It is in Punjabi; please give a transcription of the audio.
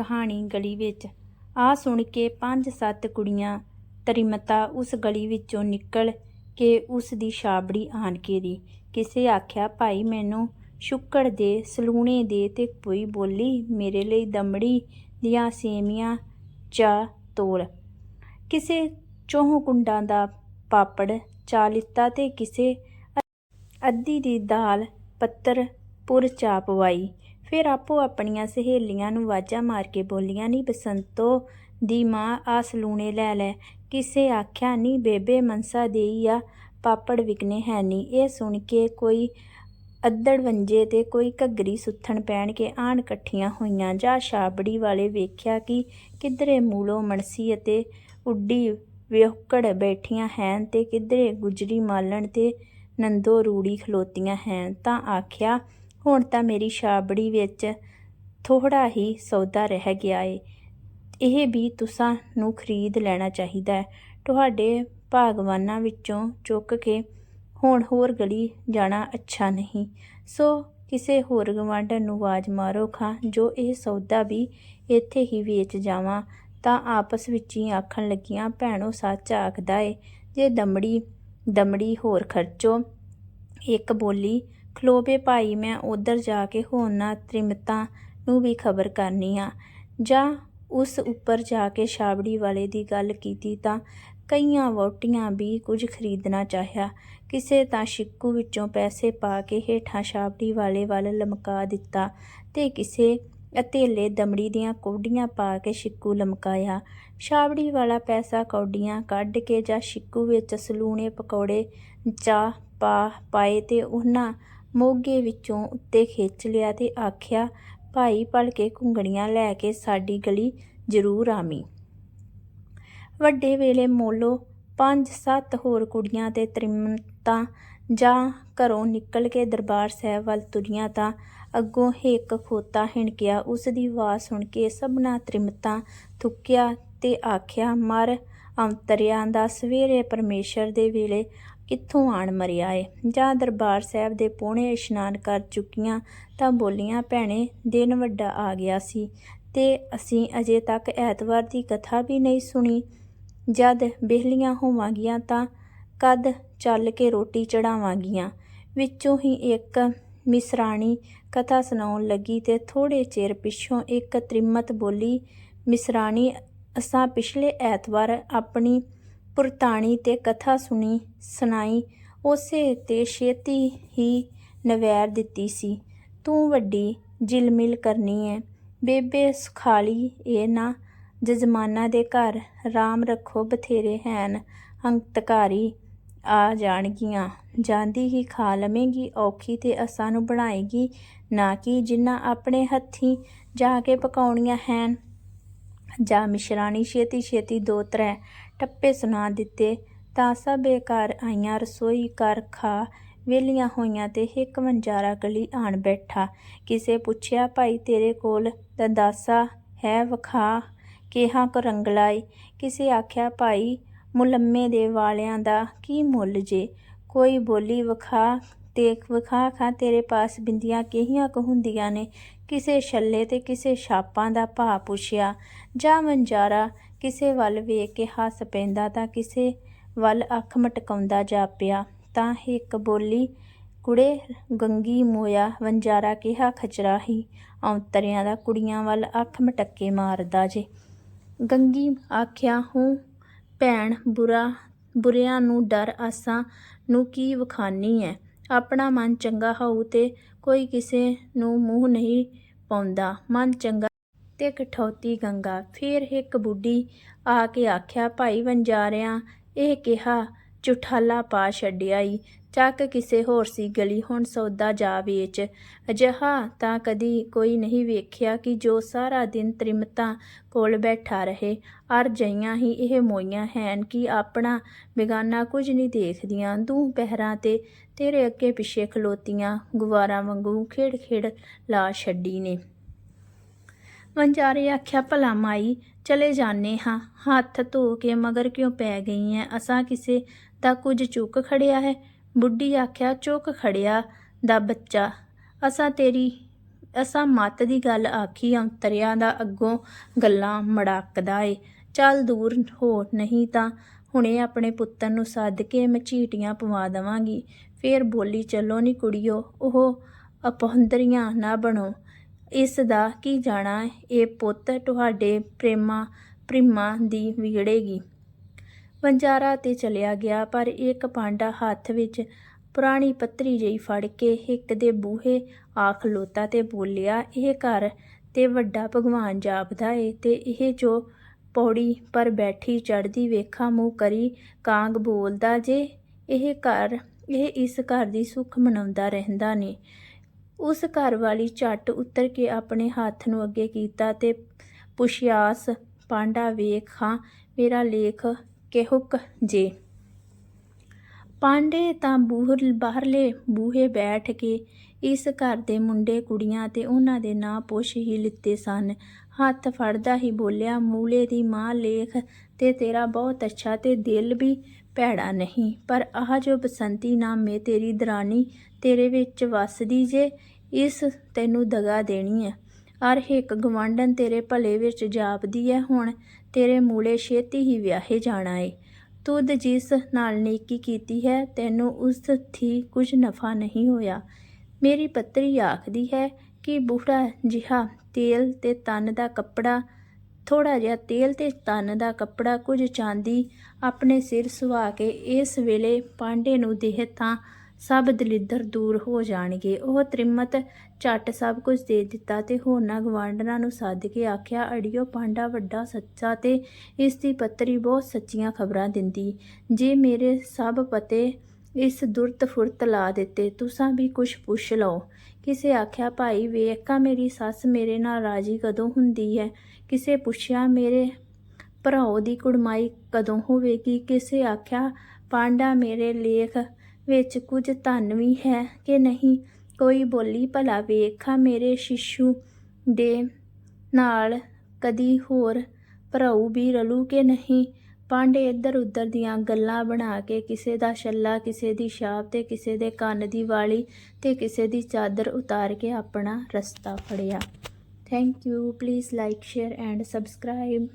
ਕਹਾਣੀ ਗਲੀ ਵਿੱਚ। ਆ ਸੁਣ ਕੇ ਪੰਜ ਸੱਤ ਕੁੜੀਆਂ ਤਰੀਮਤਾ ਉਸ ਗਲੀ ਵਿੱਚੋਂ ਨਿਕਲ ਕੇ ਉਸ ਦੀ ਛਾਬੜੀ ਆਣ ਕੇ ਦੀ। ਕਿਸੇ ਆਖਿਆ, ਭਾਈ, ਮੈਨੂੰ ਸ਼ੁੱਕੜ ਦੇ, ਸਲੂਣੇ ਦੇ ਤੇ ਕੋਈ ਬੋਲੀ ਮੇਰੇ ਲਈ ਦਮੜੀ ਦੀਆਂ ਸੇਮੀਆਂ ਚਾ ਤੋਲ ਕਿਸੇ ਚੋਹ ਕੁੰਡਾਂ ਦਾ ਪਾਪੜ ਚਾ ਲਿੱਤਾ ਤੇ ਕਿਸੇ ਅੱਧੀ ਦੀ ਦਾਲ ਪੱਤਰ ਪੁਰ ਚਾ ਪਵਾਈ ਫਿਰ ਆਪੋ ਆਪਣੀਆਂ ਸਹੇਲੀਆਂ ਨੂੰ ਵਾਜਾਂ ਮਾਰ ਕੇ ਬੋਲੀਆਂ ਨਹੀਂ ਬਸੰਤੋ ਦੀ ਮਾਂ, ਆ ਸਲੂਣੇ ਲੈ ਲੈ। ਕਿਸੇ ਆਖਿਆ ਨਹੀਂ ਬੇਬੇ, ਮਨਸਾ ਦੇਈ ਆ, ਪਾਪੜ ਵਿਕਨੇ ਹੈ ਨਹੀਂ ਇਹ ਸੁਣ ਕੇ ਕੋਈ ਅੱਧੜ ਵੰਜੇ ਤੇ ਕੋਈ ਘੱਗਰੀ ਸੁੱਥਣ ਪੈਣ ਕੇ ਆਣ ਇਕੱਠੀਆਂ ਹੋਈਆਂ। ਜਾਂ ਛਾਬੜੀ ਵਾਲੇ ਵੇਖਿਆ ਕਿ ਕਿਧਰੇ ਮੂਲੋ ਮਣਸੀ ਅਤੇ ਉੱਡੀ ਵਿਹਕੜ ਬੈਠੀਆਂ ਹੈਨ ਤੇ ਕਿਧਰੇ ਗੁਜਰੀ ਮਾਲਣ ਤੇ ਨੰਦੋ ਰੂੜੀ ਖਲੋਤੀਆਂ ਹੈਨ, ਤਾਂ ਆਖਿਆ ਹੁਣ ਤਾਂ ਮੇਰੀ ਛਾਬੜੀ ਵਿੱਚ ਥੋੜਾ ਹੀ ਸੌਦਾ ਰਹਿ ਗਿਆ ਏ। ਇਹ ਵੀ ਤੁਸਾਂ ਨੂੰ ਖਰੀਦ ਲੈਣਾ ਚਾਹੀਦਾ ਹੈ। ਤੁਹਾਡੇ ਭਾਗਵਾਨਾਂ ਵਿੱਚੋਂ ਚੁੱਕ ਕੇ ਹੁਣ ਹੋਰ ਗਲੀ ਜਾਣਾ ਅੱਛਾ ਨਹੀਂ। ਸੋ ਕਿਸੇ ਹੋਰ ਗਵਾਂਢਣ ਨੂੰ ਆਵਾਜ਼ ਮਾਰੋ ਖਾਂ, ਜੋ ਇਹ ਸੌਦਾ ਵੀ ਇੱਥੇ ਹੀ ਵੇਚ ਜਾਵਾਂ, ਤਾਂ ਆਪਸ ਵਿੱਚ ਹੀ ਆਖਣ ਲੱਗੀਆਂ, ਭੈਣੋ, ਸੱਚ ਆਖਦਾ ਏ, ਜੇ ਦਮੜੀ ਦਮੜੀ ਹੋਰ ਖਰਚੋ, ਇੱਕ ਬੋਲੀ ਖਲੋਬੇ ਭਾਈ, ਮੈਂ ਉਧਰ ਜਾ ਕੇ ਹੋਰਨਾਂ ਤ੍ਰਿਮਤਾਂ ਨੂੰ ਵੀ ਖਬਰ ਕਰਨੀ ਆ। ਜਾਂ ਉਸ ਉੱਪਰ ਜਾ ਕੇ ਛਾਬੜੀ ਵਾਲੇ ਦੀ ਗੱਲ ਕੀਤੀ ਤਾਂ ਕਈਆਂ ਵੋਟੀਆਂ ਵੀ ਕੁਝ ਖਰੀਦਣਾ ਚਾਹਿਆ। ਕਿਸੇ ਤਾਂ ਸ਼ਿੱਕੂ ਵਿੱਚੋਂ ਪੈਸੇ ਪਾ ਕੇ ਹੇਠਾਂ ਛਾਬੜੀ ਵਾਲੇ ਵੱਲ ਲਮਕਾ ਦਿੱਤਾ ਤੇ ਕਿਸੇ ਅਤੇਲੇ ਦਮੜੀ ਦੀਆਂ ਕੌਡੀਆਂ ਪਾ ਕੇ ਸ਼ਿੱਕੂ ਲਮਕਾਇਆ। ਛਾਬੜੀ ਵਾਲਾ ਪੈਸਾ ਕੌਡੀਆਂ ਕੱਢ ਕੇ ਜਾਂ ਸ਼ਿੱਕੂ ਵਿੱਚ ਸਲੂਣੇ, ਪਕੌੜੇ, ਚਾਹ ਪਾ ਪਾਏ ਤੇ ਉਹਨਾਂ ਮੋਗੇ ਵਿੱਚੋਂ ਉੱਤੇ ਖਿੱਚ ਲਿਆ ਤੇ ਆਖਿਆ, ਭਾਈ ਭਲਕੇ ਘੁੰਗਣੀਆਂ ਲੈ ਕੇ ਸਾਡੀ ਗਲੀ ਜ਼ਰੂਰ ਆਵੀਂ। ਵੱਡੇ ਵੇਲੇ ਮੋਲੋ ਪੰਜ ਸੱਤ ਹੋਰ ਕੁੜੀਆਂ ਤੇ ਤ੍ਰਿਮਤਾਂ ਜਾਂ ਘਰੋਂ ਨਿਕਲ ਕੇ ਦਰਬਾਰ ਸਾਹਿਬ ਵੱਲ ਤੁਰੀਆਂ ਤਾਂ ਅੱਗੋਂ ਹੇਕ ਖੋਤਾ ਹਿਣਕਿਆ। ਉਸ ਦੀ ਆਵਾਜ਼ ਸੁਣ ਕੇ ਸਭਨਾ ਤ੍ਰਿਮਤਾਂ ਥੁੱਕਿਆ ਤੇ ਆਖਿਆ, ਮਰ ਅੰਤਰਿਆਂ ਦਾ ਸਵੇਰੇ ਪਰਮੇਸ਼ਰ ਦੇ ਵੇਲੇ ਕਿੱਥੋਂ ਆਣ ਮਰਿਆ ਏ? ਜਾਂ ਦਰਬਾਰ ਸਾਹਿਬ ਦੇ ਪੋਣੇ ਇਸ਼ਨਾਨ ਕਰ ਚੁੱਕੀਆਂ ਤਾਂ ਬੋਲੀਆਂ, ਭੈਣੇ, ਦਿਨ ਵੱਡਾ ਆ ਗਿਆ ਸੀ ਤੇ ਅਸੀਂ ਅਜੇ ਤੱਕ ਐਤਵਾਰ ਦੀ ਕਥਾ ਵੀ ਨਹੀਂ ਸੁਣੀ। ਜਦ ਬਿਹਲੀਆਂ ਹੋਵਾਂਗੀਆਂ ਤਾਂ ਕਦ ਚੱਲ ਕੇ ਰੋਟੀ ਚੜਾਵਾਂਗੀਆਂ। ਵਿੱਚੋਂ ਹੀ ਇੱਕ ਮਿਸਰਾਣੀ ਕਥਾ ਸੁਣਾਉਣ ਲੱਗੀ ਤੇ ਥੋੜੇ ਚਿਰ ਪਿੱਛੋਂ ਇੱਕ ਤ੍ਰਿਮਤ ਬੋਲੀ, ਮਿਸਰਾਣੀ, ਅਸਾਂ ਪਿਛਲੇ ਐਤਵਾਰ ਆਪਣੀ ਪੁਰਤਾਣੀ ਤੇ ਕਥਾ ਸੁਣੀ, ਸੁਣਾਈ, ਉਸੇ ਤੇ ਛੇਤੀ ਹੀ ਨਵੈਰ ਦਿੱਤੀ ਸੀ। ਤੂੰ ਵੱਡੀ ਜਿਲਮਿਲ ਕਰਨੀ ਐ। ਬੇਬੇ ਸੁਖਾਲੀ, ਇਹ ਨਾ ਜਜਮਾਨਾਂ ਦੇ ਘਰ ਰਾਮ ਰੱਖੋ, ਬਥੇਰੇ ਹੈਨ ਹੰਤਕਾਰੀ ਆ ਜਾਣਗੀਆਂ। ਜਾਂਦੀ ਹੀ ਖਾ ਲਵੇਂਗੀ, ਔਖੀ ਤੇ ਅਸਾਂ ਨੂੰ ਬਣਾਏਗੀ, ਨਾ ਕਿ ਜਿੰਨਾ ਆਪਣੇ ਹੱਥੀਂ ਜਾ ਕੇ ਪਕਾਉਣੀਆਂ ਹੈਨ। ਜਾਂ ਮਿਸ਼ਰਾਣੀ ਛੇਤੀ ਛੇਤੀ ਦੋ ਤਰੇ ਟੱਪੇ ਸੁਣਾ ਦਿੱਤੇ, ਤਾਂ ਸਭੇ ਆਈਆਂ ਰਸੋਈ ਕਰ ਖਾ ਵੇਲੀਆਂ ਹੋਈਆਂ ਤੇ ਇੱਕ ਵੰਜਾਰਾ ਗਲੀ ਆਣ ਬੈਠਾ। ਕਿਸੇ ਪੁੱਛਿਆ, ਭਾਈ ਤੇਰੇ ਕੋਲ ਦੰਦਾਸਾ ਹੈ ਵਖਾ, ਕਿਹਾ ਕੋ ਏ ਕਿਸੇ ਆਖਿਆ, ਭਾਈ ਮੁਲੰਮੇ ਦੇ ਵਾਲਿਆਂ ਦਾ ਕੀ ਮੁੱਲ ਜੇ? ਕੋਈ ਬੋਲੀ ਵਖਾ ਤੇ ਵਖਾ ਖਾਂ ਤੇਰੇ ਪਾਸ ਬਿੰਦੀਆਂ ਕਿਹੀਆਂ ਕੁ ਹੁੰਦੀਆਂ ਨੇ? ਕਿਸੇ ਛੱਲੇ ਤੇ ਕਿਸੇ ਛਾਪਾਂ ਦਾ ਭਾਅ ਪੁੱਛਿਆ, ਜਾਂ ਵੰਜਾਰਾ ਕਿਸੇ ਵੱਲ ਵੇਖ ਕੇ ਹੱਸ ਪੈਂਦਾ ਤਾਂ ਕਿਸੇ ਵੱਲ ਅੱਖ ਮਟਕਾਉਂਦਾ ਜਾ ਪਿਆ, ਤਾਂ ਇੱਕ ਬੋਲੀ, ਕੁੜੇ, ਗੰਗੀ ਮੋਇਆ, ਵੰਜਾਰਾ ਕਿਹਾ ਖਚਰਾ ਹੀ, ਔਂਤਰਿਆਂ ਦਾ ਕੁੜੀਆਂ ਵੱਲ ਅੱਖ ਮਟੱਕੇ ਮਾਰਦਾ ਜੇ। ਗੰਗੀ ਆਖਿਆ, ਹੂੰ, ਭੈਣ, ਬੁਰਾ, ਬੁਰਿਆਂ ਨੂੰ ਡਰ ਆਸਾਂ ਨੂੰ ਕੀ ਵਖਾਨੀ ਐ? ਆਪਣਾ ਮਨ ਚੰਗਾ ਹੋਊ ਤੇ ਕੋਈ ਕਿਸੇ ਨੂੰ ਮੂੰਹ ਨਹੀਂ ਪਾਉਂਦਾ। ਮਨ ਚੰਗਾ ਤੇ ਕਠੌਤੀ ਗੰਗਾ। ਫੇਰ ਇੱਕ ਬੁੱਢੀ ਆ ਕੇ ਆਖਿਆ, ਭਾਈ ਵੰਜਾਰਿਆਂ ਇਹ ਕਿਹਾ ਚੁਠਾਲਾ ਪਾ ਛੱਡਿਆ ਈ। ਚੱਕ ਕਿਸੇ ਹੋਰ ਸੀ ਗਲੀ, ਹੁਣ ਸੌਦਾ ਜਾ ਵੇਚ। ਅਜਿਹਾ ਤਾਂ ਕਦੀ ਕੋਈ ਨਹੀਂ ਵੇਖਿਆ ਕਿ ਜੋ ਸਾਰਾ ਦਿਨ ਤ੍ਰਿਮਤਾਂ ਕੋਲ ਬੈਠਾ ਰਹੇ। ਅਰ ਜਈਆਂ ਹੀ ਇਹ ਮੋਈਆਂ ਹੈਨ ਕਿ ਆਪਣਾ ਬਿਗਾਨਾ ਕੁਝ ਨਹੀਂ ਦੇਖਦੀਆਂ। ਦੂ ਪਹਿਰਾਂ ਤੇ ਤੇਰੇ ਅੱਗੇ ਪਿੱਛੇ ਖਲੋਤੀਆਂ ਗੁਵਾਰਾਂ ਵਾਂਗੂ ਖੇੜ ਖੇੜ ਲਾ ਛੱਡੀ ਨੇ। ਵੰਜਾਰੇ ਆਖਿਆ, ਭਲਾ ਮਾਈ, ਚਲੇ ਜਾਣੇ ਹਾਂ। ਹੱਥ ਧੋ ਕੇ ਮਗਰ ਕਿਉਂ ਪੈ ਗਈ ਐ? ਅਸਾਂ ਕਿਸੇ ਤਾਂ ਕੁਝ ਚੁੱਕ ਖੜਿਆ ਹੈ। ਬੁੱਢੀ ਆਖਿਆ, ਚੁੱਕ ਖੜਿਆ ਦਾ ਬੱਚਾ, ਅਸਾਂ ਤੇਰੀ, ਅਸਾਂ ਮੱਤ ਦੀ ਗੱਲ ਆਖੀ, ਅੰਤਰਿਆਂ ਦਾ ਅੱਗੋਂ ਗੱਲਾਂ ਮੜਾਕਦਾ ਏ। ਚੱਲ ਦੂਰ ਹੋ, ਨਹੀਂ ਤਾਂ ਹੁਣੇ ਆਪਣੇ ਪੁੱਤਰ ਨੂੰ ਸੱਦ ਕੇ ਮਚੀਟੀਆਂ ਪਵਾ ਦਵਾਂਗੀ। ਫੇਰ ਬੋਲੀ, ਚੱਲੋ ਨੀ ਕੁੜੀਓ, ਉਹ ਅਪਹੁੰਦਰੀਆਂ ਨਾ ਬਣੋ। ਇਸ ਦਾ ਕੀ ਜਾਣਾ ਇਹ ਪੁੱਤ ਤੁਹਾਡੇ ਪ੍ਰੇਮਾ ਪ੍ਰਿਮਾ ਦੀ ਵਿਗੜੇਗੀ। ਵੰਜਾਰਾ ਤੇ ਚਲਿਆ ਗਿਆ, ਪਰ ਇੱਕ ਪਾਂਡਾ ਹੱਥ ਵਿੱਚ ਪੁਰਾਣੀ ਪੱਤਰੀ ਜਿਹੀ ਫੜ ਕੇ ਹਿੱਕ ਦੇ ਬੂਹੇ ਆ ਖਲੋਤਾ ਤੇ ਬੋਲਿਆ, ਇਹ ਘਰ ਤੇ ਵੱਡਾ ਭਗਵਾਨ ਜਾਪਦਾ ਏ ਤੇ ਇਹ ਜੋ ਪੌੜੀ ਪਰ ਬੈਠੀ ਚੜਦੀ ਵੇਖਾਂ, ਮੂੰਹ ਕਰੀ ਕਾਂਗ ਬੋਲਦਾ ਜੇ, ਇਹ ਘਰ, ਇਹ ਇਸ ਘਰ ਦੀ ਸੁੱਖ ਮਨਾਉਂਦਾ ਰਹਿੰਦਾ ਨੇ। ਉਸ ਘਰ ਵਾਲੀ ਝੱਟ ਉੱਤਰ ਕੇ ਆਪਣੇ ਹੱਥ ਨੂੰ ਅੱਗੇ ਕੀਤਾ ਤੇ ਪੁਸ਼ਿਆਸ, ਪਾਂਡਾ ਵੇਖਾਂ ਮੇਰਾ ਲੇਖ ਕਿਹੁਕ ਜੇ। ਪਾਂਡੇ ਤਾਂ ਬੂਹਰ ਬਾਹਰਲੇ ਬੂਹੇ ਬੈਠ ਕੇ ਇਸ ਘਰ ਦੇ ਮੁੰਡੇ ਕੁੜੀਆਂ ਤੇ ਉਹਨਾਂ ਦੇ ਨਾਂ ਪੁੱਛ ਹੀ ਲਿੱਤੇ ਸਨ। ਹੱਥ ਫੜਦਾ ਹੀ ਬੋਲਿਆ, ਮੂਲੇ ਦੀ ਮਾਂ ਲੇਖ ਤੇ ਤੇਰਾ ਬਹੁਤ ਅੱਛਾ ਤੇ ਦਿਲ ਵੀ ਭੈੜਾ ਨਹੀਂ, ਪਰ ਆਹ ਜੋ ਬਸੰਤੀ ਨਾਮੇ ਤੇਰੀ ਦਰਾਨੀ ਤੇਰੇ ਵਿੱਚ ਵੱਸਦੀ ਜੇ, ਇਸ ਤੈਨੂੰ ਦਗਾ ਦੇਣੀ ਹੈ ਅਰ ਇੱਕ ਗਵਾਂਡਨ ਤੇਰੇ ਭਲੇ ਵਿੱਚ ਜਾਪਦੀ ਹੈ ਹੁਣ ਤੇਰੇ ਮੂਲੇ ਛੇਤੀ ਹੀ ਵਿਆਹੇ ਜਾਣਾ ਏ। ਤੁਧ ਜਿਸ ਨਾਲ ਨੇਕੀ ਕੀਤੀ ਹੈ, ਤੈਨੂੰ ਉਸ ਥੀ ਕੁਝ ਨਫਾ ਨਹੀਂ ਹੋਇਆ। ਮੇਰੀ ਪੱਤਰੀ ਆਖਦੀ ਹੈ ਕਿ ਬੁੜਾ ਜਿਹਾ ਤੇਲ ਤੇ ਤਨ ਦਾ ਕੱਪੜਾ ਥੋੜਾ ਜਿਹਾ ਤੇਲ ਤੇ ਤਨ ਦਾ ਕੱਪੜਾ ਕੁਝ ਚਾਂਦੀ ਆਪਣੇ ਸਿਰ ਸੁਆ ਕੇ ਇਸ ਵੇਲੇ ਪਾਂਡੇ ਨੂੰ ਦੇਹ ਤਾਂ ਸਭ ਦਲਿੱਦਰ ਦੂਰ ਹੋ ਜਾਣਗੇ। ਉਹ ਤ੍ਰਿਮਤ ਝੱਟ ਸਭ ਕੁਝ ਦੇ ਦਿੱਤਾ ਤੇ ਹੋਰਨਾਂ ਗਵਾਂਢਣਾਂ ਨੂੰ ਸੱਦ ਕੇ ਆਖਿਆ, ਅੜਿਓ ਪਾਂਡਾ ਵੱਡਾ ਸੱਚਾ ਤੇ ਇਸ ਦੀ ਪੱਤਰੀ ਬਹੁਤ ਸੱਚੀਆਂ ਖਬਰਾਂ ਦਿੰਦੀ। ਜੇ ਮੇਰੇ ਸਭ ਪਤੇ ਇਸ ਦੁਰਤ ਫੁਰਤ ਲਾ ਦਿੱਤੇ, ਤੁਸਾਂ ਵੀ ਕੁਛ ਪੁੱਛ ਲਓ। ਕਿਸੇ ਆਖਿਆ, ਭਾਈ ਵੇਖਾ, ਮੇਰੀ ਸੱਸ ਮੇਰੇ ਨਾਲ ਰਾਜੀ ਕਦੋਂ ਹੁੰਦੀ ਹੈ? ਕਿਸੇ ਪੁੱਛਿਆ, ਮੇਰੇ ਭਰਾਓ ਦੀ ਕੁੜਮਾਈ ਕਦੋਂ ਹੋਵੇਗੀ? ਕਿਸੇ ਆਖਿਆ, ਪਾਂਡਾ ਮੇਰੇ ਲੇਖ ਵਿੱਚ ਕੁਝ ਧਨ ਵੀ ਹੈ ਕਿ ਨਹੀਂ? ਕੋਈ ਬੋਲੀ ਭਲਾ ਵੇਖਾ ਮੇਰੇ ਸ਼ਿਸ਼ੂ ਦੇ ਨਾਲ, ਕਦੀ ਹੋਰ ਭਰਾਉ ਵੀ ਰਲੂ ਕਿ ਨਹੀਂ? ਪਾਂਡੇ ਇੱਧਰ ਉੱਧਰ ਦੀਆਂ ਗੱਲਾਂ ਬਣਾ ਕੇ ਕਿਸੇ ਦਾ ਛੱਲਾ, ਕਿਸੇ ਦੀ ਛਾਪ ਤੇ ਕਿਸੇ ਦੇ ਕੰਨ ਦੀ ਵਾਲੀ ਤੇ ਕਿਸੇ ਦੀ ਚਾਦਰ ਉਤਾਰ ਕੇ ਆਪਣਾ ਰਸਤਾ ਫੜਿਆ। Thank you please like share and subscribe